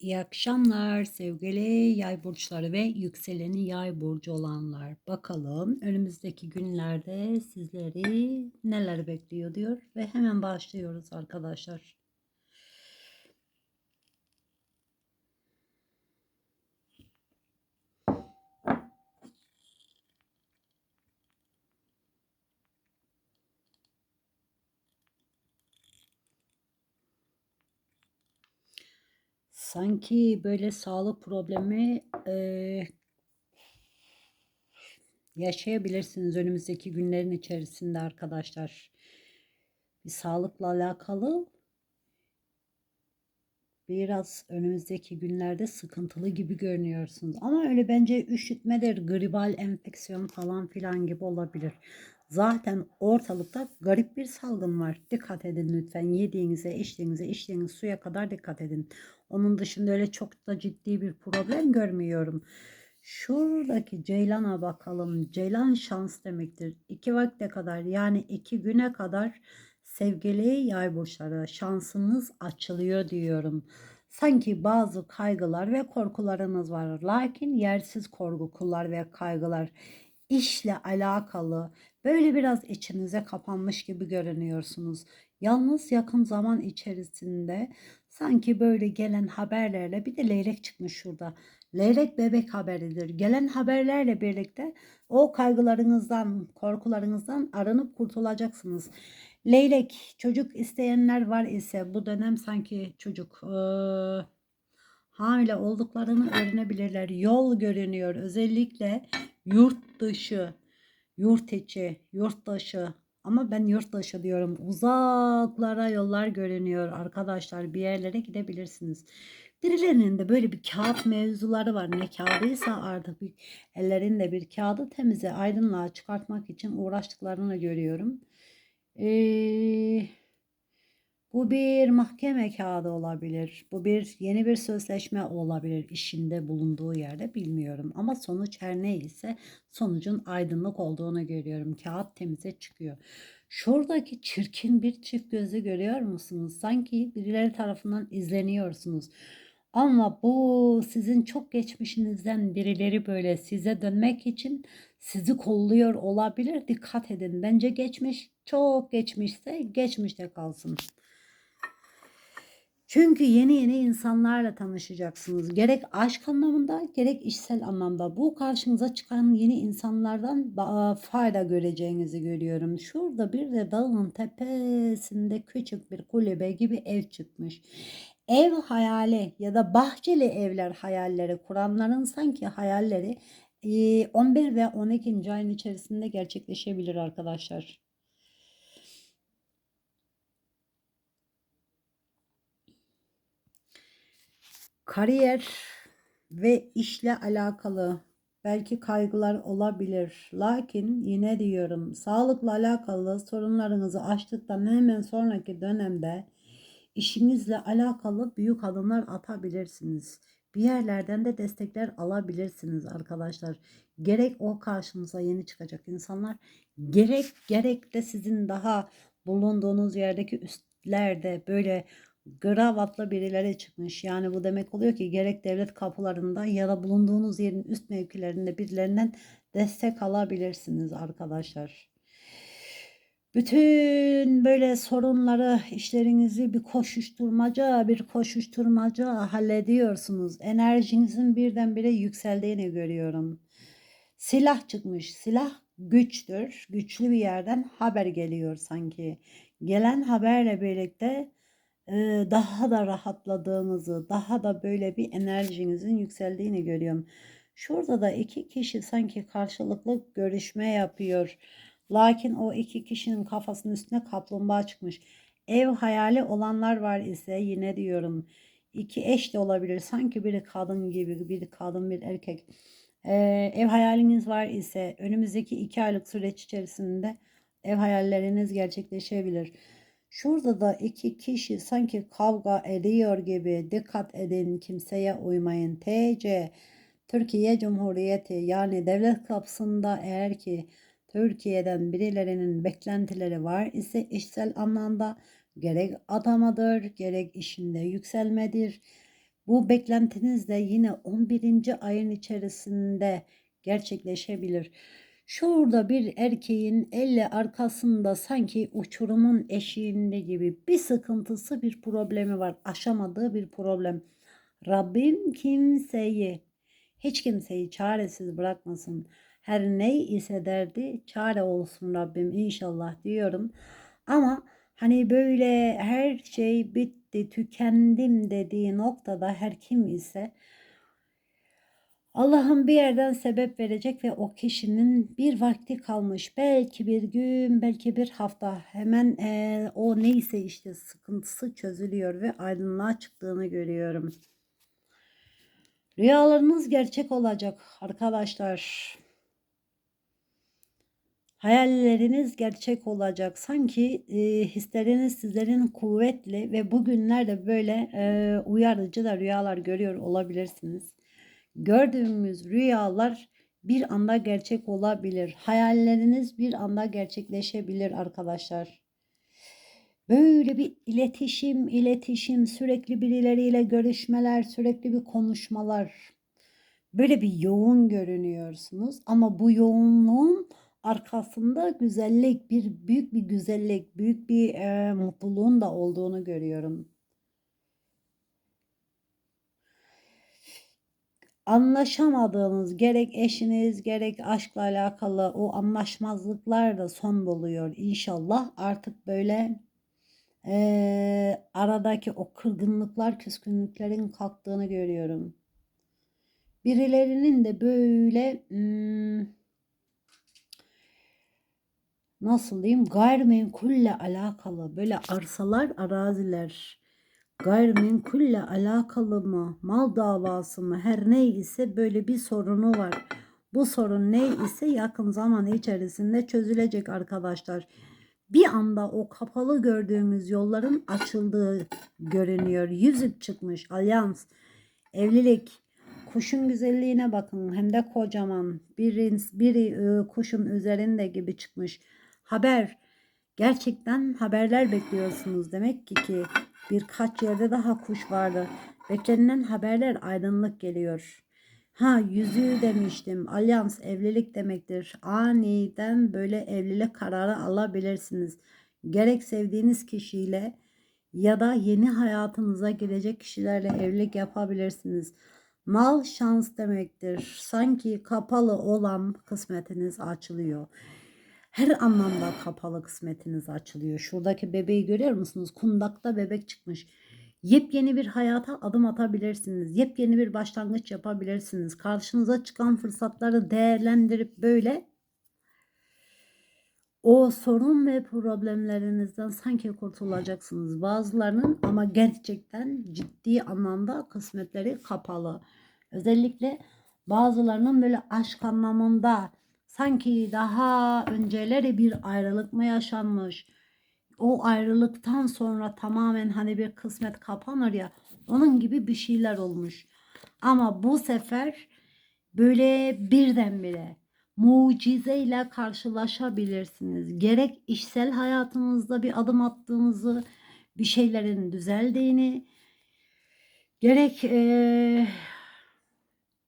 İyi akşamlar sevgili yay burçları ve yükseleni yay burcu olanlar. Bakalım önümüzdeki günlerde sizleri neler bekliyor diyor ve hemen başlıyoruz arkadaşlar. Sanki böyle sağlık problemi eee, yaşayabilirsiniz önümüzdeki günlerin içerisinde arkadaşlar. Bir sağlıkla alakalı biraz önümüzdeki günlerde sıkıntılı gibi görünüyorsunuz. Ama öyle bence üşütmedir, gribal enfeksiyon falan filan gibi olabilir. Zaten ortalıkta garip bir salgın var. Dikkat edin lütfen. Yediğinize, içtiğinize, içtiğiniz suya kadar dikkat edin. Onun dışında öyle çok da ciddi bir problem görmüyorum. Şuradaki Ceylan'a bakalım. Ceylan şans demektir. İki vakte kadar yani iki güne kadar sevgili yay burçları şansınız açılıyor diyorum. Sanki bazı kaygılar ve korkularınız var. Lakin yersiz korkular ve kaygılar işle alakalı böyle biraz içinize kapanmış gibi görünüyorsunuz. Yalnız yakın zaman içerisinde sanki böyle gelen haberlerle bir de leylek çıkmış şurada. Leylek bebek haberidir. Gelen haberlerle birlikte o kaygılarınızdan, korkularınızdan arınıp kurtulacaksınız. Leylek çocuk isteyenler var ise bu dönem sanki çocuk e, hamile olduklarını öğrenebilirler. Yol görünüyor. Özellikle yurt dışı, yurt içi, yurt dışı ama ben yurt dışı diyorum. Uzaklara yollar görünüyor arkadaşlar. Bir yerlere gidebilirsiniz. Birilerinin de böyle bir kağıt mevzuları var. Ne kağıdıysa artık bir, ellerinde bir kağıdı temize, aydınlığa çıkartmak için uğraştıklarını görüyorum. Ee, bu bir mahkeme kağıdı olabilir. Bu bir yeni bir sözleşme olabilir işinde bulunduğu yerde bilmiyorum. Ama sonuç her neyse sonucun aydınlık olduğunu görüyorum. Kağıt temize çıkıyor. Şuradaki çirkin bir çift gözü görüyor musunuz? Sanki birileri tarafından izleniyorsunuz. Ama bu sizin çok geçmişinizden birileri böyle size dönmek için sizi kolluyor olabilir. Dikkat edin. Bence geçmiş çok geçmişse geçmişte kalsın. Çünkü yeni yeni insanlarla tanışacaksınız. Gerek aşk anlamında gerek işsel anlamda. Bu karşınıza çıkan yeni insanlardan fayda göreceğinizi görüyorum. Şurada bir de dağın tepesinde küçük bir kulübe gibi ev çıkmış. Ev hayali ya da bahçeli evler hayalleri kuranların sanki hayalleri 11 ve 12. ayın içerisinde gerçekleşebilir arkadaşlar. Kariyer ve işle alakalı belki kaygılar olabilir. Lakin yine diyorum sağlıkla alakalı sorunlarınızı açtıktan hemen sonraki dönemde işinizle alakalı büyük adımlar atabilirsiniz. Bir yerlerden de destekler alabilirsiniz arkadaşlar. Gerek o karşınıza yeni çıkacak insanlar, gerek gerek de sizin daha bulunduğunuz yerdeki üstlerde böyle gravatlı birileri çıkmış. Yani bu demek oluyor ki gerek devlet kapılarında ya da bulunduğunuz yerin üst mevkilerinde birilerinden destek alabilirsiniz arkadaşlar. Bütün böyle sorunları, işlerinizi bir koşuşturmaca, bir koşuşturmaca hallediyorsunuz. Enerjinizin birdenbire yükseldiğini görüyorum. Silah çıkmış. Silah güçtür. Güçlü bir yerden haber geliyor sanki. Gelen haberle birlikte daha da rahatladığınızı, daha da böyle bir enerjinizin yükseldiğini görüyorum. Şurada da iki kişi sanki karşılıklı görüşme yapıyor. Lakin o iki kişinin kafasının üstüne kaplumbağa çıkmış. Ev hayali olanlar var ise yine diyorum iki eş de olabilir. Sanki biri kadın gibi, biri kadın bir erkek. Ee, ev hayaliniz var ise önümüzdeki iki aylık süreç içerisinde ev hayalleriniz gerçekleşebilir. Şurada da iki kişi sanki kavga ediyor gibi dikkat edin kimseye uymayın. TC Türkiye Cumhuriyeti yani devlet kapısında eğer ki Türkiye'den birilerinin beklentileri var ise işsel anlamda gerek atamadır gerek işinde yükselmedir. Bu beklentiniz de yine 11. ayın içerisinde gerçekleşebilir. Şurada bir erkeğin elle arkasında sanki uçurumun eşiğinde gibi bir sıkıntısı bir problemi var. Aşamadığı bir problem. Rabbim kimseyi, hiç kimseyi çaresiz bırakmasın. Her ne ise derdi çare olsun Rabbim inşallah diyorum. Ama hani böyle her şey bitti, tükendim dediği noktada her kim ise Allah'ın bir yerden sebep verecek ve o kişinin bir vakti kalmış. Belki bir gün, belki bir hafta hemen eee, o neyse işte sıkıntısı çözülüyor ve aydınlığa çıktığını görüyorum. Rüyalarınız gerçek olacak arkadaşlar. Hayalleriniz gerçek olacak. Sanki e, hisleriniz sizlerin kuvvetli ve bugünlerde böyle e, uyarıcı da rüyalar görüyor olabilirsiniz. Gördüğümüz rüyalar bir anda gerçek olabilir. Hayalleriniz bir anda gerçekleşebilir arkadaşlar. Böyle bir iletişim, iletişim, sürekli birileriyle görüşmeler, sürekli bir konuşmalar. Böyle bir yoğun görünüyorsunuz ama bu yoğunluğun arkasında güzellik, bir büyük bir güzellik, büyük bir e, mutluluğun da olduğunu görüyorum. Anlaşamadığınız gerek eşiniz gerek aşkla alakalı o anlaşmazlıklar da son buluyor inşallah. Artık böyle e, aradaki o kırgınlıklar, küskünlüklerin kalktığını görüyorum. Birilerinin de böyle hmm, nasıl diyeyim gayrimenkulle alakalı böyle arsalar, araziler gayrimenkulle alakalı mı, mal davası mı her ne ise böyle bir sorunu var. Bu sorun ne ise yakın zaman içerisinde çözülecek arkadaşlar. Bir anda o kapalı gördüğümüz yolların açıldığı görünüyor. Yüzük çıkmış, alyans, evlilik, kuşun güzelliğine bakın hem de kocaman. Biri, biri e, kuşun üzerinde gibi çıkmış. Haber, gerçekten haberler bekliyorsunuz demek ki ki birkaç yerde daha kuş vardı. Beklenilen haberler aydınlık geliyor. Ha yüzüğü demiştim. Alyans evlilik demektir. Aniden böyle evlilik kararı alabilirsiniz. Gerek sevdiğiniz kişiyle ya da yeni hayatınıza girecek kişilerle evlilik yapabilirsiniz. Mal şans demektir. Sanki kapalı olan kısmetiniz açılıyor. Her anlamda kapalı kısmetiniz açılıyor. Şuradaki bebeği görüyor musunuz? Kundakta bebek çıkmış. Yepyeni bir hayata adım atabilirsiniz. Yepyeni bir başlangıç yapabilirsiniz. Karşınıza çıkan fırsatları değerlendirip böyle o sorun ve problemlerinizden sanki kurtulacaksınız. Bazılarının ama gerçekten ciddi anlamda kısmetleri kapalı. Özellikle bazılarının böyle aşk anlamında sanki daha önceleri bir ayrılık mı yaşanmış? O ayrılıktan sonra tamamen hani bir kısmet kapanır ya onun gibi bir şeyler olmuş. Ama bu sefer böyle birdenbire mucizeyle karşılaşabilirsiniz. Gerek işsel hayatınızda bir adım attığınızı, bir şeylerin düzeldiğini, gerek e,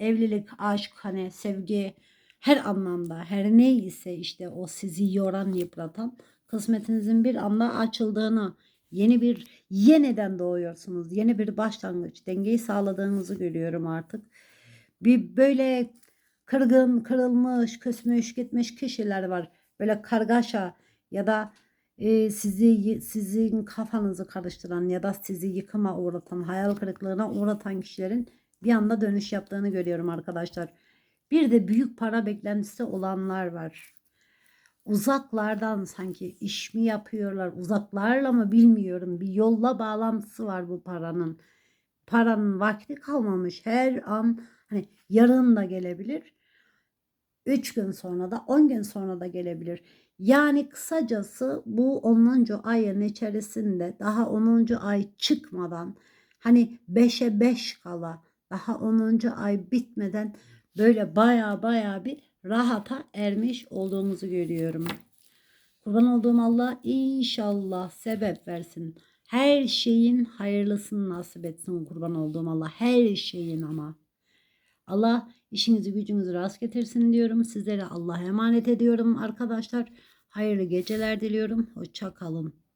evlilik, aşk, hani sevgi her anlamda her neyse işte o sizi yoran, yıpratan kısmetinizin bir anda açıldığını, yeni bir yeniden doğuyorsunuz. Yeni bir başlangıç, dengeyi sağladığınızı görüyorum artık. Bir böyle kırgın, kırılmış, küsmüş, gitmiş kişiler var. Böyle kargaşa ya da e, sizi sizin kafanızı karıştıran ya da sizi yıkıma uğratan, hayal kırıklığına uğratan kişilerin bir anda dönüş yaptığını görüyorum arkadaşlar. Bir de büyük para beklentisi olanlar var. Uzaklardan sanki iş mi yapıyorlar, uzaklarla mı bilmiyorum. Bir yolla bağlantısı var bu paranın. Paranın vakti kalmamış. Her an hani yarın da gelebilir. 3 gün sonra da 10 gün sonra da gelebilir. Yani kısacası bu 10. ayın içerisinde daha 10. ay çıkmadan hani 5'e 5 kala daha 10. ay bitmeden böyle baya baya bir rahata ermiş olduğumuzu görüyorum. Kurban olduğum Allah inşallah sebep versin. Her şeyin hayırlısını nasip etsin kurban olduğum Allah. Her şeyin ama. Allah işinizi gücünüzü rast getirsin diyorum. Sizlere Allah'a emanet ediyorum arkadaşlar. Hayırlı geceler diliyorum. Hoşça kalın.